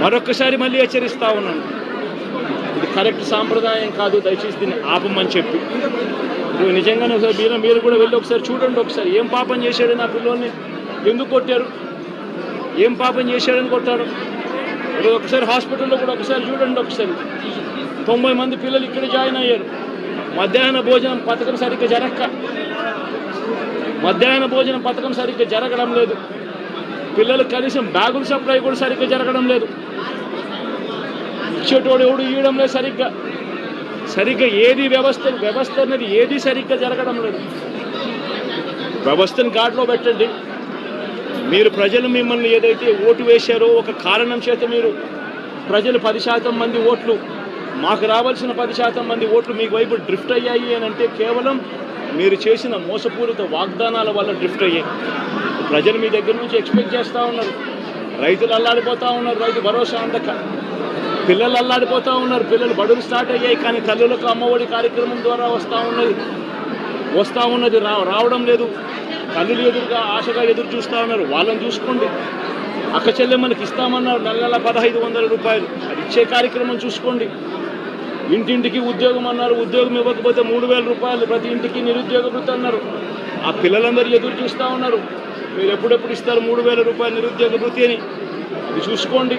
మరొకసారి మళ్ళీ హెచ్చరిస్తా ఉన్నాను. ఇది కరెక్ట్ సాంప్రదాయం కాదు దయచేసి దీన్ని ఆపమని చెప్పి. నువ్వు నిజంగానే ఒకసారి మీరు మీరు కూడా వెళ్ళి ఒకసారి చూడండి ఒకసారి. ఏం పాపం చేశాడు నా పిల్లోని ఎందుకు కొట్టారు? ఏం పాపం చేశాడని కొట్టారు? ఇప్పుడు ఒకసారి హాస్పిటల్లో కూడా ఒకసారి చూడండి ఒకసారి. తొంభై మంది పిల్లలు ఇక్కడ జాయిన్ అయ్యారు. మధ్యాహ్న భోజనం పథకం సరిగ్గా జరగక. మధ్యాహ్న భోజనం పథకం సరిగ్గా జరగడం లేదు. పిల్లలకు కనీసం బ్యాగుల సప్లై కూడా సరిగ్గా జరగడం లేదు. ఇచ్చేటోడు ఎవడు ఇవ్వడం సరిగ్గా సరిగ్గా ఏది వ్యవస్థ వ్యవస్థ అనేది ఏది సరిగ్గా జరగడం లేదు. వ్యవస్థను గాడిలో పెట్టండి. మీరు ప్రజలు మిమ్మల్ని ఏదైతే ఓటు వేశారో ఒక కారణం చేత మీరు ప్రజలు పది శాతం మంది ఓట్లు మాకు రావాల్సిన పది శాతం మంది ఓట్లు మీకు వైపు డ్రిఫ్ట్ అయ్యాయి అని అంటే కేవలం మీరు చేసిన మోసపూరిత వాగ్దానాల వల్ల డ్రిఫ్ట్ అయ్యాయి. ప్రజలు మీ దగ్గర నుంచి ఎక్స్పెక్ట్ చేస్తూ ఉన్నారు. రైతులు అల్లాడిపోతూ ఉన్నారు. రైతు భరోసా అందక. పిల్లలు అల్లాడిపోతూ ఉన్నారు. పిల్లలు బడులు స్టార్ట్ అయ్యాయి కానీ తల్లులకు అమ్మఒడి కార్యక్రమం ద్వారా వస్తూ ఉన్నది. వస్తూ ఉన్నది. రా రావడం లేదు. తల్లులు ఎదురుగా ఆశగా ఎదురు చూస్తూ ఉన్నారు. వాళ్ళని చూసుకోండి. అక్క చెల్లెమ్మలకి ఇస్తామన్నారు. నెల నెల పదహైదు వందల రూపాయలు. అది ఇచ్చే కార్యక్రమం చూసుకోండి. ఇంటింటికి ఉద్యోగం అన్నారు. ఉద్యోగం ఇవ్వకపోతే మూడు వేల రూపాయలు ప్రతి ఇంటికి నిరుద్యోగ వృత్తి అన్నారు. ఆ పిల్లలందరూ ఎదురు చూస్తూ ఉన్నారు. మీరు ఎప్పుడెప్పుడు ఇస్తారు మూడు వేల రూపాయలు నిరుద్యోగ వృత్తి అని? అది చూసుకోండి.